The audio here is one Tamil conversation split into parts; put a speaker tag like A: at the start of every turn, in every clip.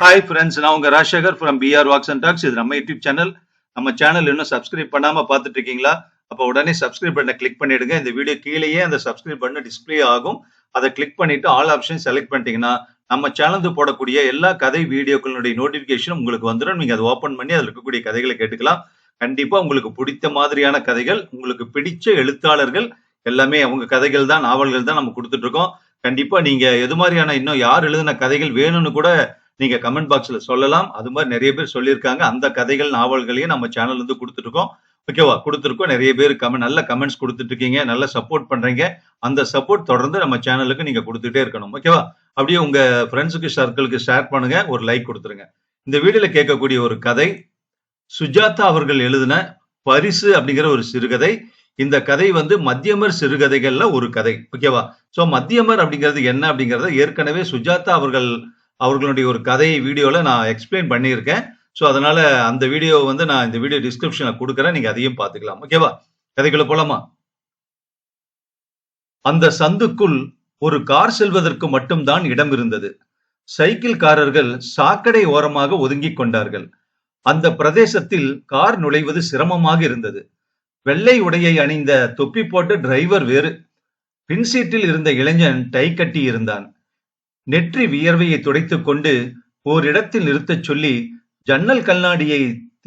A: ஹாய் ஃப்ரெண்ட்ஸ் நான் உங்க Rajasekar from P R walks and talks இது நம்ம யூடியூப் சேனல் நம்ம சேனல் இன்னும் சப்ஸ்கிரைப் பண்ணாம பார்த்துட்டு இருக்கீங்களா அப்போ உடனே சப்ஸ்கிரைப் பண்ண கிளிக் பண்ணிடுங்க. இந்த வீடியோ கீழேயே அந்த சப்ஸ்கிரைப் பண்ண டிஸ்ப்ளே ஆகும். அதை கிளிக் பண்ணிட்டு ஆல் ஆப்ஷன் செலக்ட் பண்ணிட்டீங்கன்னா நம்ம சேனல் போடக்கூடிய எல்லா கதை வீடியோக்களுடைய நோட்டிபிகேஷன் உங்களுக்கு வந்துடும். நீங்க அதை ஓபன் பண்ணி அதில் இருக்கக்கூடிய கதைகளை கேட்டுக்கலாம். கண்டிப்பா உங்களுக்கு பிடித்த மாதிரியான கதைகள் உங்களுக்கு பிடிச்ச எழுத்தாளர்கள் எல்லாமே அவங்க கதைகள் தான் நாவல்கள் தான் நம்ம கொடுத்துட்டு இருக்கோம். கண்டிப்பா நீங்க எது மாதிரியான இன்னும் யார் எழுதின கதைகள் வேணும்னு கூட நீங்க கமெண்ட் பாக்ஸ்ல சொல்லலாம். அது மாதிரி நிறைய பேர் சொல்லியிருக்காங்க. அந்த கதைகள் நாவல்களையும் நம்ம சேனல் இருந்து கொடுத்துருக்கோம் ஓகேவா கொடுத்துருக்கோம். நிறைய பேர் கமெண்ட் நல்ல கமெண்ட்ஸ் கொடுத்துட்டு இருக்கீங்க நல்ல சப்போர்ட் பண்றீங்க. அந்த சப்போர்ட் தொடர்ந்து நம்ம சேனலுக்கு நீங்க கொடுத்துட்டே இருக்கணும். ஓகேவா அப்படியே உங்க ஃப்ரெண்ட்ஸுக்கு சர்க்கிளுக்கு ஷேர் பண்ணுங்க. ஒரு லைக் கொடுத்துருங்க. இந்த வீடியோல கேட்கக்கூடிய ஒரு கதை சுஜாதா அவர்கள் எழுதின பரிசு அப்படிங்கிற ஒரு சிறுகதை. இந்த கதை வந்து மத்தியமர் சிறுகதைகள்ல ஒரு கதை. ஓகேவா சோ மத்தியமர் அப்படிங்கிறது என்ன அப்படிங்கறத ஏற்கனவே சுஜாதா அவர்கள் அவர்களுடைய ஒரு கதை வீடியோவில் நான் எக்ஸ்பிளைன் பண்ணியிருக்கேன். ஸோ அதனால அந்த வீடியோ வந்து நான் இந்த வீடியோ டிஸ்கிரிப்ஷனில் கொடுக்குறேன். நீங்க அதையும் பார்த்துக்கலாம். ஓகேவா கதைக்குள்ள போலாமா? அந்த சந்துக்குள் ஒரு கார் செல்வதற்கு மட்டும்தான் இடம் இருந்தது. சைக்கிள்காரர்கள் சாக்கடை ஓரமாக ஒதுங்கிக் கொண்டார்கள். அந்த பிரதேசத்தில் கார் நுழைவது சிரமமாக இருந்தது. வெள்ளை உடையை அணிந்த தொப்பி போட்ட டிரைவர் வேறு. பின்சீட்டில் இருந்த இளைஞன் டை கட்டி இருந்தான். நெற்றி வியர்வையை துடைத்துக் கொண்டு ஓரிடத்தில் நிறுத்தச் சொல்லி ஜன்னல் கண்ணாடியை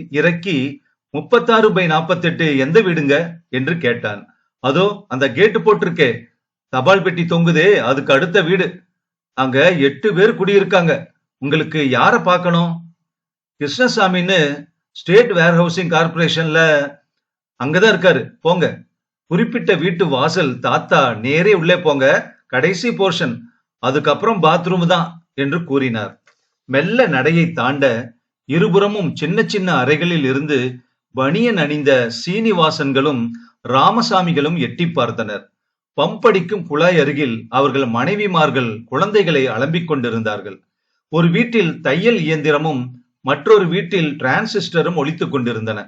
A: இறக்கி முப்பத்தாறு பை நாற்பத்தெட்டு எந்த வீடுங்க? என்று கேட்டான். அதோ அந்த கேட்டு போட்டிருக்கே. தபால் பெட்டி தொங்குதே அதுக்கு அடுத்த வீடு. அங்க எட்டு பேர் குடியிருக்காங்க. உங்களுக்கு யார பார்க்கணும்? கிருஷ்ணசாமின்னு ஸ்டேட் வேர் ஹவுசிங் கார்பரேஷன்ல அங்கதான் இருக்காரு. போங்க. குறிப்பிட்ட வீட்டு வாசல் தாத்தா நேரே உள்ளே போங்க. கடைசி போர்ஷன். அதுக்கப்புறம் பாத்ரூம் தான் என்று கூறினார். மெல்ல நடையை தாண்ட இருபுறமும் சின்ன சின்ன அறைகளில் இருந்து பனியன் அணிந்த சீனிவாசன்களும் ராமசாமிகளும் எட்டி பார்த்தனர். பம்படிக்கும் குழாய் அருகில் அவர்கள் மனைவிமார்கள் குழந்தைகளை அலம்பிக் கொண்டிருந்தார்கள். ஒரு வீட்டில் தையல் இயந்திரமும் மற்றொரு வீட்டில் டிரான்சிஸ்டரும் ஒழித்துக் கொண்டிருந்தன.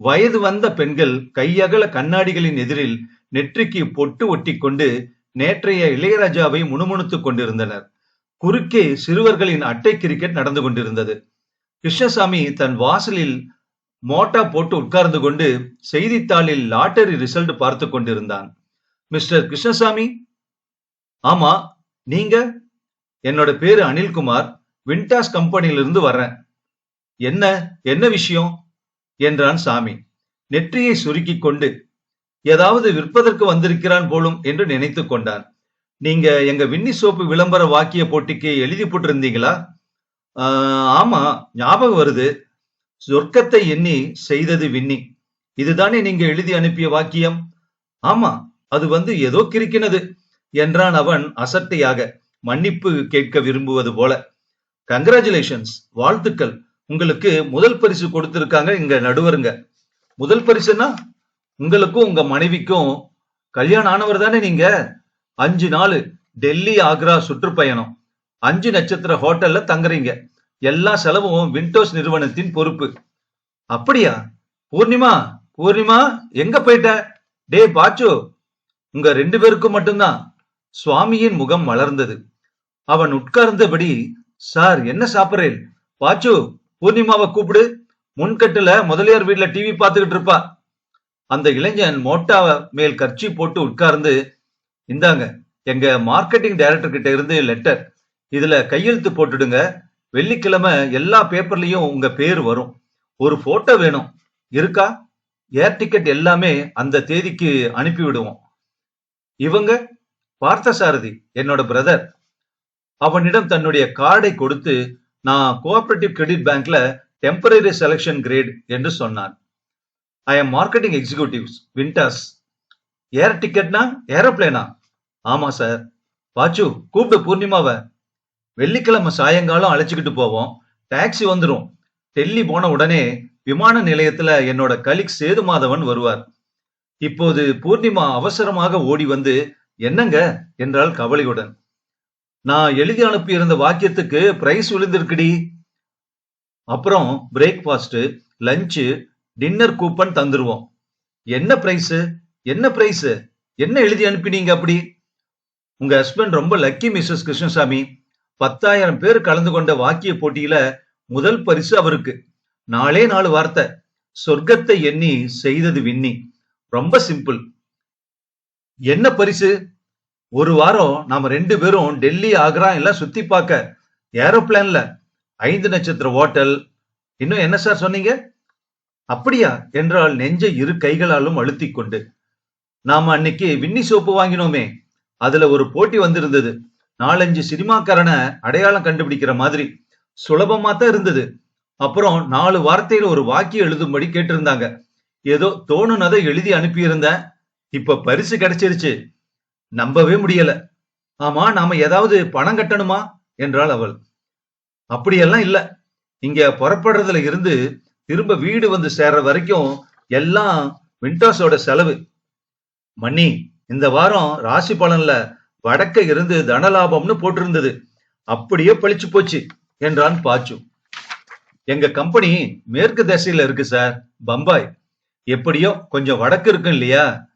A: வயது வந்த பெண்கள் கையகல கண்ணாடிகளின் எதிரில் நெற்றிக்கு பொட்டு ஒட்டி கொண்டு நேற்றைய இளையராஜாவை முணுமுணுத்துக் கொண்டிருந்தனர். குறுக்கே சிறுவர்களின் அட்டை கிரிக்கெட் நடந்து கொண்டிருந்தது. கிருஷ்ணசாமி தன் வாசலில் மோட்டா போட்டு உட்கார்ந்து கொண்டு செய்தித்தாளில் லாட்டரி ரிசல்ட் பார்த்து கொண்டிருந்தான். மிஸ்டர் கிருஷ்ணசாமி? ஆமா நீங்க? என்னோட பேரு அனில்குமார். வின்டாஸ் கம்பெனியிலிருந்து வர்றேன். என்ன? என்ன விஷயம்? என்றான் சாமி. நெற்றியை சுருக்கிக் கொண்டு ஏதாவது விற்பதற்கு வந்திருக்கிறான் போலும் என்று நினைத்து கொண்டான். நீங்க எங்க வின்னி சோப்பு விளம்பர வாக்கிய போட்டிக்கு எழுதி போட்டிருந்தீங்களா? ஆமா ஞாபகம் வருது. சொர்க்கத்தை எண்ணி செய்தது வின்னி இதுதானே நீங்க எழுதி அனுப்பிய வாக்கியம்? ஆமா அது வந்து ஏதோ கிரிக்கினது என்றான் அவன் அசட்டையாக மன்னிப்பு கேட்க விரும்புவது போல. கங்கராச்சுலேஷன்ஸ் வாழ்த்துக்கள். உங்களுக்கு முதல் பரிசு கொடுத்திருக்காங்க இங்க நடுவருங்க. முதல் பரிசுனா உங்களுக்கும் உங்க மனைவிக்கும் கல்யாணம் ஆனவர் தானே நீங்க? அஞ்சு நாள் டெல்லி ஆக்ரா சுற்றுப்பயணம். அஞ்சு நட்சத்திர ஹோட்டல்ல தங்குறீங்க. எல்லா செலவும் விண்டோஸ் நிறுவனத்தின் பொறுப்பு. அப்படியா? பூர்ணிமா பூர்ணிமா எங்க போயிட்ட? டே பாச்சு. உங்க ரெண்டு பேருக்கும் மட்டும்தான். சுவாமியின் முகம் மலர்ந்தது அவன் உட்கார்ந்தபடி சார் என்ன சாப்பிட்றேன்? பாச்சு பூர்ணிமாவை கூப்பிடு. முன்கட்டுல முதலியார் வீட்டுல டிவி பார்த்துக்கிட்டு இருப்பா. அந்த இளைஞன் மோட்டா மேல் கர்ச்சி போட்டு உட்கார்ந்து இந்தாங்க எங்க மார்க்கெட்டிங் டைரக்டர் கிட்ட இருந்து லெட்டர் இதுல கையெழுத்து போட்டுடுங்க. வெள்ளிக்கிழமை எல்லா பேப்பர்லயும் உங்க பேர் வரும். ஒரு போட்டோ வேணும். இருக்கா? ஏர் டிக்கெட் எல்லாமே அந்த தேதிக்கு அனுப்பி விடுவோம் இவங்க பார்த்தசாரதி என்னோட பிரதர் அவனிடம் தன்னுடைய கார்டை கொடுத்து நான் கோஆபரேட்டிவ் கிரெடிட் பேங்க்ல டெம்பரரி செலக்ஷன் கிரேட் என்று சொன்னான். I am marketing executives winters air டிக்கெட்னா ஏரோப்ளேனா ஆமா சார் பாச்சு கூப்பிடு பூர்ணிமாவை. வெள்ளிக்கிழமை சாயங்காலம் அழைச்சிக்கிட்டு போவோம். டாக்ஸி வந்துடும் டெல்லி போன உடனே விமான நிலையத்துல என்னோட கலிக் சேது மாதவன் வருவார். இப்போது பூர்ணிமா அவசரமாக ஓடி வந்து என்னங்க? என்றால் கவலையுடன். நான் எழுதி அனுப்பியிருந்த வாக்கியத்துக்கு பிரைஸ் விழுந்திருக்குடி. அப்புறம் பிரேக்ஃபாஸ்ட் லஞ்சு டின்னர் கூப்பன் தந்துருவோம். என்ன பிரைஸ் என்ன பிரைஸ் என்ன எழுதி அனுப்பினீங்க அப்படி? உங்க ஹஸ்பண்ட் ரொம்ப லக்கி மிஸ்ஸஸ் கிருஷ்ணசாமி. பத்தாயிரம் பேர் கலந்து கொண்ட வாக்கிய போட்டியில முதல் பரிசு அவருக்கு. நாலே நாலு வார்த்தை. சொர்க்கத்தை எண்ணி செய்தது விண்ணி. ரொம்ப சிம்பிள் என்ன பரிசு? ஒரு வாரம் நாம ரெண்டு பேரும் டெல்லி ஆக்ரா எல்லாம் சுத்தி பார்க்க. ஏரோப்ளேன்ல ஐந்து நட்சத்திர ஹோட்டல் இன்னும் என்ன சார் சொன்னீங்க? அப்படியா? என்றால் நெஞ்சை இரு கைகளாலும் அழுத்திக் கொண்டு நாம அன்னைக்கு வின்னி சோப்பு வாங்கினோமே. அதுல ஒரு போட்டி வந்திருந்தது. நாலஞ்சு சினிமாக்காரனை அடையாளம் கண்டுபிடிக்கிற மாதிரி. சுலபமா தான் இருந்தது. அப்புறம் நாலு வார்த்தையில ஒரு வாக்கியம் எழுதும்படி கேட்டிருந்தாங்க. ஏதோ தோணுனதை எழுதி அனுப்பியிருந்தேன். இப்ப பரிசு கிடைச்சிருச்சு. நம்பவே முடியல. ஆமா நாம ஏதாவது பணம் கட்டணுமா? என்றாள் அவள். அப்படியெல்லாம் இல்ல. இங்க புறப்படுறதுல இருந்து திரும்ப வீடு வந்து சேர்ற வரைக்கும் எல்லாம் விண்டோஸோட செலவு. மணி இந்த வாரம் ராசி பலன்ல வடக்க இருந்து தனலாபம்னு போட்டிருந்தது. அப்படியே பழிச்சு போச்சு என்றான் பாச்சு. எங்க கம்பெனி மேற்கு திசையில இருக்கு சார் பம்பாய். எப்படியோ கொஞ்சம் வடக்கு இருக்கும் இல்லையா?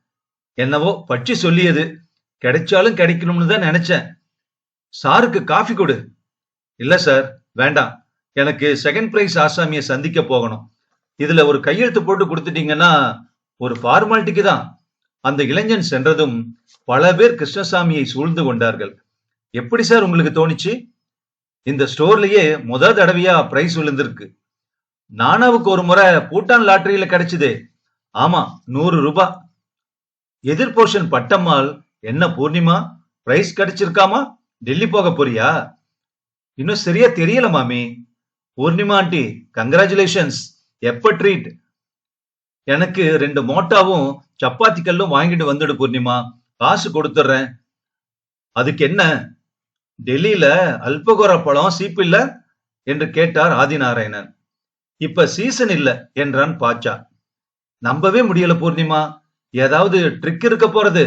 A: என்னவோ பட்சி சொல்லியது. கிடைச்சாலும் கிடைக்கணும்னு தான் நினைச்சேன். சாருக்கு காஃபி கொடு. இல்ல சார் வேண்டாம். எனக்கு செகண்ட் பிரைஸ் ஆசாமியை சந்திக்க போகணும். இதுல ஒரு கையெழுத்து போட்டு கொடுத்துட்டீங்கன்னா ஒரு ஃபார்மாலிட்டிக்கு தான். அந்த இளைஞன் சென்றதும் பல பேர் கிருஷ்ணசாமியை சூழ்ந்து கொண்டார்கள். எப்படி சார் உங்களுக்கு தோணுச்சு? இந்த ஸ்டோர்லயே முத தடவையா பிரைஸ் விழுந்திருக்கு. நானாவுக்கு ஒரு முறை பூட்டான் லாட்டரியில கிடைச்சதே. ஆமா நூறு ரூபாய் எதிர் போர்ஷன் பட்டம்மாள் என்ன பூர்ணிமா? பிரைஸ் கிடைச்சிருக்காமா? டெல்லி போக போறியா? இன்னும் சரியா தெரியல மாமி. பூர்ணிமா ஆண்டி கங்க்ராச்சுலேஷன்ஸ் எப்ப ட்ரீட் எனக்கு ரெண்டு மோட்டாவும் சப்பாத்தி கல்லும் வாங்கிட்டு வந்துடு பூர்ணிமா. காசு கொடுத்துட்றேன் அதுக்கு என்ன? டெல்லியில அல்பகோர பழம் சீப்பில்ல என்று கேட்டார் ஆதிநாராயணன். இப்ப சீசன் இல்ல என்றான் பாச்சா நம்பவே முடியல பூர்ணிமா. ஏதாவது ட்ரிக் இருக்க போறது?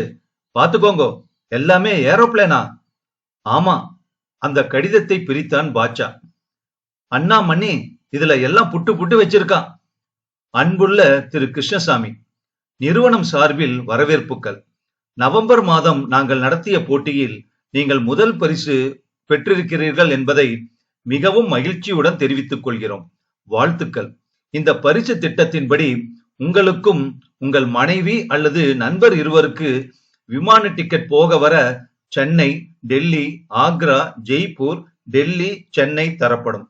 A: பாத்துக்கோங்க எல்லாமே ஏரோப்ளேனா? ஆமா அந்த கடிதத்தை பிரித்தான் பாச்சா அண்ணாமணி இதுல எல்லாம் புட்டு புட்டு வச்சிருக்கான். அன்புள்ள திரு கிருஷ்ணசாமி நிறுவனம் சார்பில் வரவேற்புகள் நவம்பர் மாதம் நாங்கள் நடத்திய போட்டியில் நீங்கள் முதல் பரிசு பெற்றிருக்கிறீர்கள் என்பதை மிகவும் மகிழ்ச்சியுடன் தெரிவித்துக் கொள்கிறோம். வாழ்த்துக்கள். இந்த பரிசு திட்டத்தின்படி உங்களுக்கும் உங்கள் மனைவி அல்லது நண்பர் இருவருக்கு விமான டிக்கெட் போக வர சென்னை டெல்லி ஆக்ரா ஜெய்ப்பூர் டெல்லி சென்னை தரப்படும்.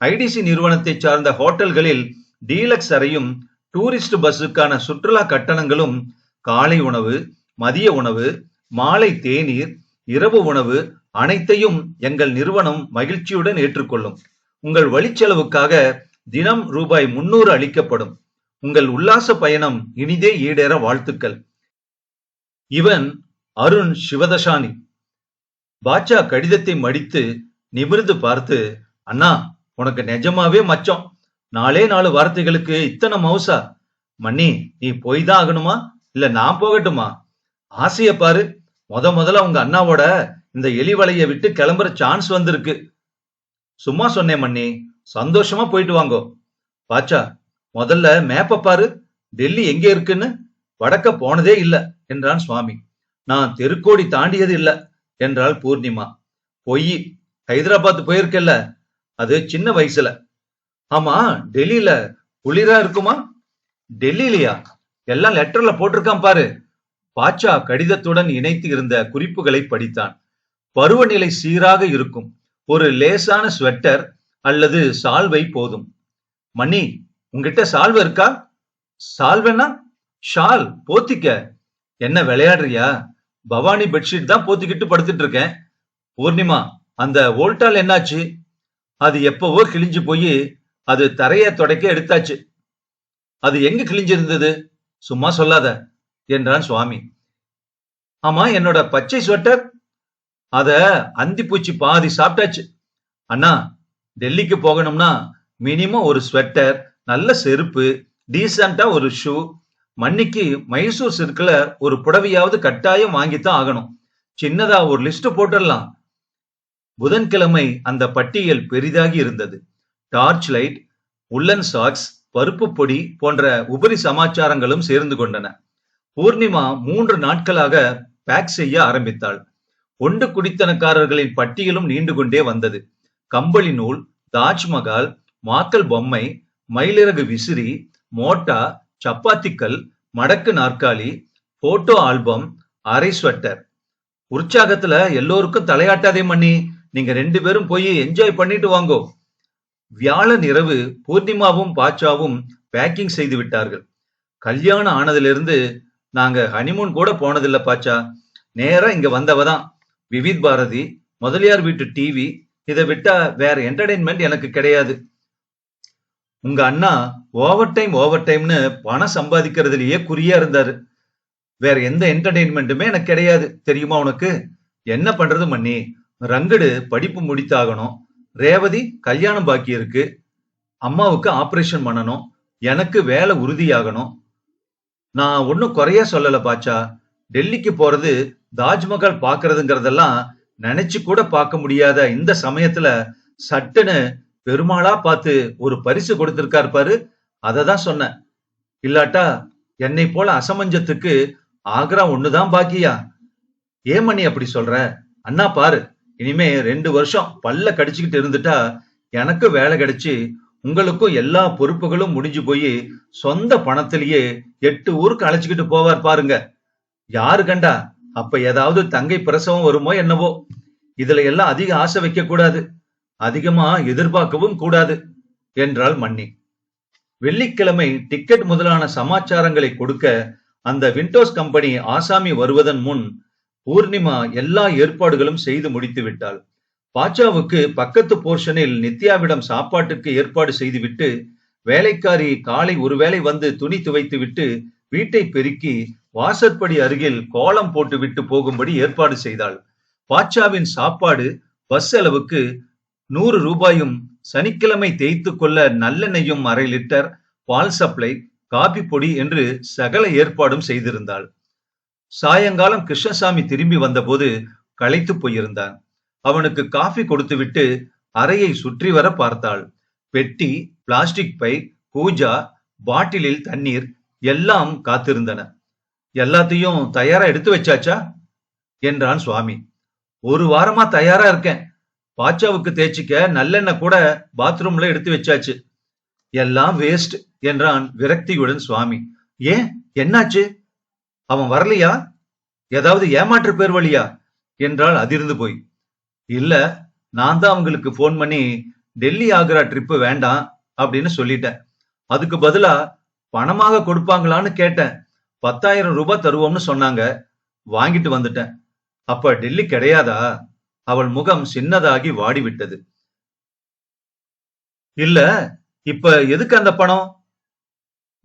A: ஐடிசி நிறுவனத்தை சார்ந்த ஹோட்டல்களில் டீலக்ஸ் அறையும் டூரிஸ்ட் பஸ்ஸுக்கான சுற்றுலா கட்டணங்களும் காலை உணவு மதிய உணவு மாலை தேநீர் இரவு உணவு அனைத்தையும் எங்கள் நிறுவனம் மகிழ்ச்சியுடன் ஏற்றுக்கொள்ளும். உங்கள் வழிச்செலவுக்காக தினம் ரூபாய் முன்னூறு அளிக்கப்படும். உங்கள் உல்லாச பயணம் இனிதே ஈடேற வாழ்த்துக்கள். இவன் அருண் சிவதசானி. பாட்சா கடிதத்தை மடித்து நிமிர்ந்து பார்த்து அண்ணா உனக்கு நிஜமாவே மச்சம். நாலே நாலு வார்த்தைகளுக்கு இத்தனை மவுசா. மன்னி நீ போய் தான் ஆகணுமா? இல்ல நான் போகட்டுமா? ஆசைய பாரு. முத முதல்ல உங்க அண்ணாவோட இந்த எலி வலைய விட்டு கிளம்புற சான்ஸ் வந்திருக்கு. சும்மா சொன்னேன் மன்னி. சந்தோஷமா போயிட்டு வாங்கோ. பாச்சா முதல்ல மேப்ப பாரு. டெல்லி எங்க இருக்குன்னு? வடக்க போனதே இல்ல என்றான் சுவாமி. நான் தெருக்கோடி தாண்டியது இல்ல என்றாள் பூர்ணிமா. பொய். ஹைதராபாத் போயிருக்கல்ல. அது சின்ன வயசுல. ஆமா டெல்லியில குளிரா இருக்குமா? டெல்லியிலயா? எல்லாம் லெட்டர்ல போட்டிருக்கான் பாரு. பாட்சா கடிதத்துடன் இணைத்து இருந்த குறிப்புகளை படித்தான். பருவநிலை சீராக இருக்கும். ஒரு லேசான ஸ்வெட்டர் அல்லது சால்வை போதும். மணி உங்ககிட்ட சால்வை இருக்கா? சால்வனா ஷால் போத்திக்க. என்ன விளையாடுறியா? பவானி பெட்ஷீட் தான் போத்திக்கிட்டு படுத்துட்டு இருக்கேன். பூர்ணிமா அந்த ஓல்டால் என்னாச்சு? அது எப்பவோ கிழிஞ்சு போய் அது தரைய தொடக்க எடுத்தாச்சு. அது எங்க கிழிஞ்சிருந்தது? சும்மா சொல்லாத என்றான் சுவாமி. ஆமா என்னோட பச்சை ஸ்வெட்டர் அத அந்திப்பூச்சி பாதி சாப்பிட்டாச்சு. அண்ணா டெல்லிக்கு போகணும்னா மினிமம் ஒரு ஸ்வெட்டர் நல்ல செருப்பு டீசெண்டா ஒரு ஷூ மன்னிக்கு மைசூர் சிற்குல ஒரு புடவையாவது கட்டாயம் வாங்கித்தான் ஆகணும். சின்னதா ஒரு லிஸ்ட் போட்டுடலாம். புதன்கிழமை அந்த பட்டியல் பெரிதாகி இருந்தது. டார்ச் லைட் உள்ளன் சாக்ஸ் பருப்பு பொடி போன்ற உபரி சமாச்சாரங்களும் சேர்ந்து கொண்டன. பூர்ணிமா மூன்று நாட்களாக பேக் செய்ய ஆரம்பித்தாள். ஒண்டு குடித்தனக்காரர்களின் பட்டியலும் நீண்டு கொண்டே வந்தது. கம்பளி நூல் தாஜ்மஹால் மாக்கல் பொம்மை மயிலிறகு விசிறி மோட்டா சப்பாத்திக்கல் மடக்கு நாற்காலி போட்டோ ஆல்பம் அரை ஸ்வெட்டர் உற்சாகத்துல எல்லோருக்கும் தலையாட்டாதே மண்ணி நீங்க ரெண்டு பேரும் போய் என்ஜாய் பண்ணிட்டு வாங்கோ. வியாழன் இரவு பூர்ணிமாவும் பாச்சாவும் பேக்கிங் செய்து விட்டார்கள். கல்யாணம் ஆனதிலிருந்து நாங்க ஹனிமூன் கூட போனதில்ல பாச்சா நேரா இங்க வந்தவதான் விவித் பாரதி முதலியார் வீட்டு டிவி இதை விட்டா வேற என்டர்டைன்மெண்ட் எனக்கு கிடையாது. உங்க அண்ணா ஓவர் டைம் ஓவர் டைம்னு பணம் சம்பாதிக்கிறதுலயே குறியா இருந்தாரு. வேற எந்த என்டர்டைன்மெண்ட்டுமே எனக்கு கிடையாது. தெரியுமா உனக்கு? என்ன பண்றது மண்ணி ரங்கடு படிப்பு முடித்தாகணும். ரேவதி கல்யாணம் பாக்கி இருக்கு. அம்மாவுக்கு ஆபரேஷன் பண்ணணும். எனக்கு வேலை உறுதியாகணும். நான் ஒன்னும் குறைய சொல்லல பாச்சா டெல்லிக்கு போறது தாஜ்மஹால் பாக்குறதுங்கிறதெல்லாம் நினைச்சு கூட பார்க்க முடியாத இந்த சமயத்துல சட்டுன்னு பெருமாளா பார்த்து ஒரு பரிசு கொடுத்திருக்காரு பாரு. அதை தான் சொன்னேன். இல்லாட்டா என்னை போல அசமஞ்சத்துக்கு ஆக்ரா ஒண்ணுதான் பாக்கியா. ஏமணி அப்படி சொல்ற? அண்ணா பாரு. இனிமே ரெண்டு வருஷம் பல்ல கடிச்சுக்கிட்டு இருந்துட்டா எனக்கு வேலை கிடைச்சு உங்களுக்கும் எல்லா பொறுப்புகளும் முடிஞ்சு போய் சொந்த பணத்திலேயே எட்டு ஊருக்கு அழைச்சுக்கிட்டு போவார் பாருங்க. யாரு கண்டா? அப்ப ஏதாவது தங்கை பிரசவம் வருமோ என்னவோ? இதுல எல்லாம் அதிக ஆசை வைக்க கூடாது. அதிகமா எதிர்பார்க்கவும் கூடாது என்றாள் மன்னி. வெள்ளிக்கிழமை டிக்கெட் முதலான சமாச்சாரங்களை கொடுக்க அந்த விண்டோஸ் கம்பெனி ஆசாமி வருவதன் முன் பூர்ணிமா எல்லா ஏற்பாடுகளும் செய்து முடித்து விட்டாள். பாச்சாவுக்கு பக்கத்து போர்ஷனில் நித்யாவிடம் சாப்பாட்டுக்கு ஏற்பாடு செய்துவிட்டு வேலைக்காரி காலை ஒருவேளை வந்து துணி துவைத்து விட்டு வீட்டை பெருக்கி வாசற்படி அருகில் கோலம் போட்டுவிட்டு போகும்படி ஏற்பாடு செய்தாள். பாட்சாவின் சாப்பாடு பஸ் செலவுக்கு நூறு ரூபாயும் சனிக்கிழமை தேய்த்து கொள்ள நல்லெண்ணெயும் அரை லிட்டர் பால் சப்ளை காபி பொடி என்று சகல ஏற்பாடும் செய்திருந்தாள். சாயங்காலம் கிருஷ்ணசாமி திரும்பி வந்தபோது களைத்து போயிருந்தான். அவனுக்கு காஃபி கொடுத்துவிட்டு அறையை சுற்றி வர பார்த்தாள். பெட்டி பிளாஸ்டிக் பை பூஜா பாட்டிலில் தண்ணீர் எல்லாம் காத்திருந்தன. எல்லாத்தையும் தயாரா எடுத்து வச்சாச்சா? என்றான் சுவாமி. ஒரு வாரமா தயாரா இருக்கேன். பாச்சாவுக்கு தேய்ச்சிக்க நல்லெண்ணெய் கூட பாத்ரூம்ல எடுத்து வச்சாச்சு. எல்லாம் வேஸ்ட் என்றான் விரக்தியுடன் சுவாமி. ஏன்? என்னாச்சு? அவன் வரலையா? ஏதாவது ஏமாற்று பேர் வழியா? என்றால் அதிர்ந்து போய். இல்ல நான் தான் அவங்களுக்கு போன் பண்ணி டெல்லி ஆக்ரா ட்ரிப்பு வேண்டாம் அப்படின்னு சொல்லிட்டேன். அதுக்கு பதிலா பணமாக கொடுப்பாங்களான்னு கேட்டேன். பத்தாயிரம் ரூபாய் தருவோம்னு சொன்னாங்க. வாங்கிட்டு வந்துட்டேன். அப்ப டெல்லி கிடையாதா? அவள் முகம் சின்னதாகி வாடிவிட்டது. இல்ல இப்ப எதுக்கு அந்த பணம்?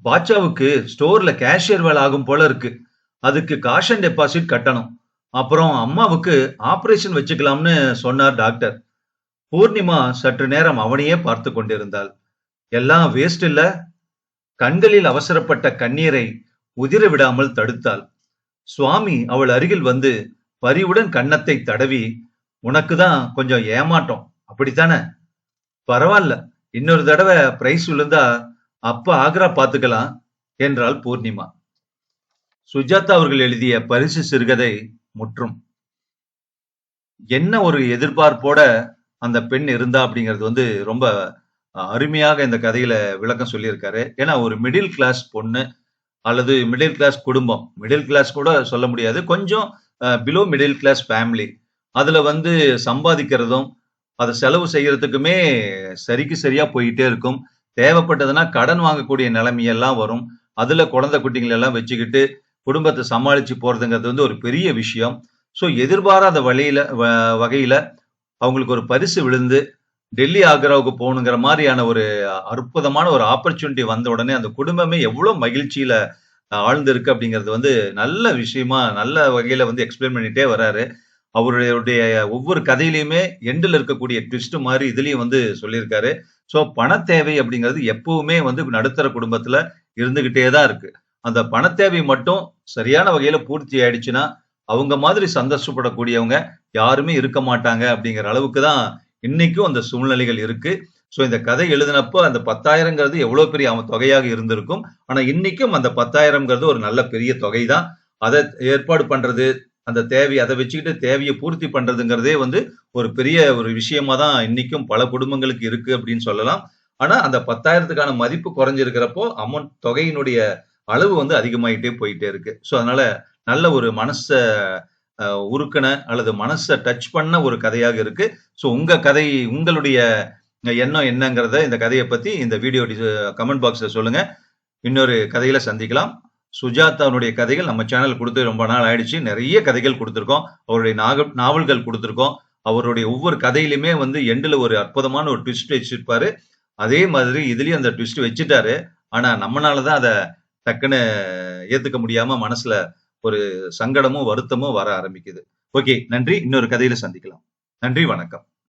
A: பாட்சாவுக்கு ஸ்டோர்ல கேஷியர் வேலை ஆகும் போல இருக்கு. அதுக்கு காஷன் டெபாசிட் கட்டணும். அப்புறம் அம்மாவுக்கு ஆபரேஷன் வச்சுக்கலாம்னு சொன்னார் டாக்டர் பூர்ணிமா சற்று நேரம் அவனையே பார்த்து கொண்டிருந்தாள். எல்லாம் வேஸ்ட் இல்ல. கண்களில் அவசரப்பட்ட கண்ணீரை உதிர விடாமல் தடுத்தாள். சுவாமி அவள் அருகில் வந்து பரிவுடன் கன்னத்தை தடவி உனக்கு தான் கொஞ்சம் ஏமாட்டம் அப்படித்தானே? பரவாயில்ல. இன்னொரு தடவை பிரைஸ் விழுந்தா அப்ப ஆக்ரா பாத்துக்கலாம் என்றாள் பூர்ணிமா. சுஜாதா அவர்கள் எழுதிய பரிசு சிறுகதை முற்றும். என்ன ஒரு எதிர்பார்ப்போட அந்த பெண் இருந்தா அப்படிங்கிறது வந்து ரொம்ப அருமையாக இந்த கதையில விளக்கம் சொல்லியிருக்காரு. ஏன்னா ஒரு மிடில் கிளாஸ் பொண்ணு அல்லது மிடில் கிளாஸ் குடும்பம் மிடில் கிளாஸ் கூட சொல்ல முடியாது. கொஞ்சம் பிலோ மிடில் கிளாஸ் ஃபேமிலி அதுல வந்து சம்பாதிக்கிறதும் அதை செலவு செய்யறதுக்குமே சரிக்கு சரியா போயிட்டே இருக்கும். தேவைப்பட்டதுன்னா கடன் வாங்கக்கூடிய நிலைமையெல்லாம் வரும். அதுல குழந்தை குட்டிங்களெல்லாம் வச்சுக்கிட்டு குடும்பத்தை சமாளித்து போகிறதுங்கிறது வந்து ஒரு பெரிய விஷயம். ஸோ எதிர்பாராத வழியில் வ- அவங்களுக்கு ஒரு பரிசு விழுந்து டெல்லி ஆக்ராவுக்கு போகணுங்கிற மாதிரியான ஒரு அற்புதமான ஒரு ஆப்பர்ச்சுனிட்டி வந்த உடனே அந்த குடும்பமே எவ்வளோ மகிழ்ச்சியில் ஆழ்ந்திருக்கு அப்படிங்கிறது வந்து நல்ல விஷயமா நல்ல வகையில் வந்து எக்ஸ்பிளைன் பண்ணிகிட்டே வராரு. அவருடைய ஒவ்வொரு கதையிலையுமே எண்டில் இருக்கக்கூடிய ட்விஸ்ட் மாதிரி இதுலேயும் வந்து சொல்லியிருக்காரு. ஸோ பண தேவை அப்படிங்கிறது எப்பவுமே வந்து நடுத்தர குடும்பத்தில் இருந்துக்கிட்டே தான் இருக்குது அந்த பண தேவை மட்டும் சரியான வகையில பூர்த்தி ஆயிடுச்சுன்னா அவங்க மாதிரி சந்தோஷப்படக்கூடியவங்க யாருமே இருக்க மாட்டாங்க அப்படிங்கிற அளவுக்கு தான் இன்னைக்கும் அந்த சூழ்நிலைகள் இருக்கு. ஸோ இந்த கதை எழுதினப்போ அந்த பத்தாயிரங்கிறது எவ்வளோ பெரிய அவன் தொகையாக இருந்திருக்கும். ஆனால் இன்னைக்கும் அந்த பத்தாயிரம்ங்கிறது ஒரு நல்ல பெரிய தொகை தான். அதை ஏற்பாடு பண்றது அந்த தேவை அதை வச்சுக்கிட்டு தேவையை பூர்த்தி பண்றதுங்கிறதே வந்து ஒரு பெரிய ஒரு விஷயமா தான் இன்னைக்கும் பல குடும்பங்களுக்கு இருக்கு அப்படின்னு சொல்லலாம். ஆனா அந்த பத்தாயிரத்துக்கான மதிப்பு குறைஞ்சிருக்கிறப்போ அமௌண்ட் தொகையினுடைய அளவு வந்து அதிகமாயிட்டே போயிட்டே இருக்கு. ஸோ அதனால நல்ல ஒரு மனச அஹ், அல்லது மனசை டச் பண்ண ஒரு கதையாக இருக்கு. ஸோ உங்க கதை உங்களுடைய எண்ணம் என்னங்கிறத இந்த கதையை பத்தி இந்த வீடியோ கமெண்ட் பாக்ஸ்ல சொல்லுங்க. இன்னொரு கதையில சந்திக்கலாம். சுஜாதாவுடைய கதைகள் நம்ம சேனல் கொடுத்து ரொம்ப நாள் ஆயிடுச்சு. நிறைய கதைகள் கொடுத்துருக்கோம். அவருடைய நாக நாவல்கள் கொடுத்துருக்கோம். அவருடைய ஒவ்வொரு கதையிலுமே வந்து எண்டில் ஒரு அற்புதமான ஒரு ட்விஸ்ட் வச்சிருப்பாரு. அதே மாதிரி இதுலயும் அந்த ட்விஸ்ட் வச்சுட்டாரு. ஆனா நம்மனால தான் அதை டக்குன்னு ஏத்துக்க முடியாம மனசுல ஒரு சங்கடமும் வருத்தமும் வர ஆரம்பிக்குது. ஓகே நன்றி. இன்னொரு கதையில சந்திக்கலாம். நன்றி வணக்கம்.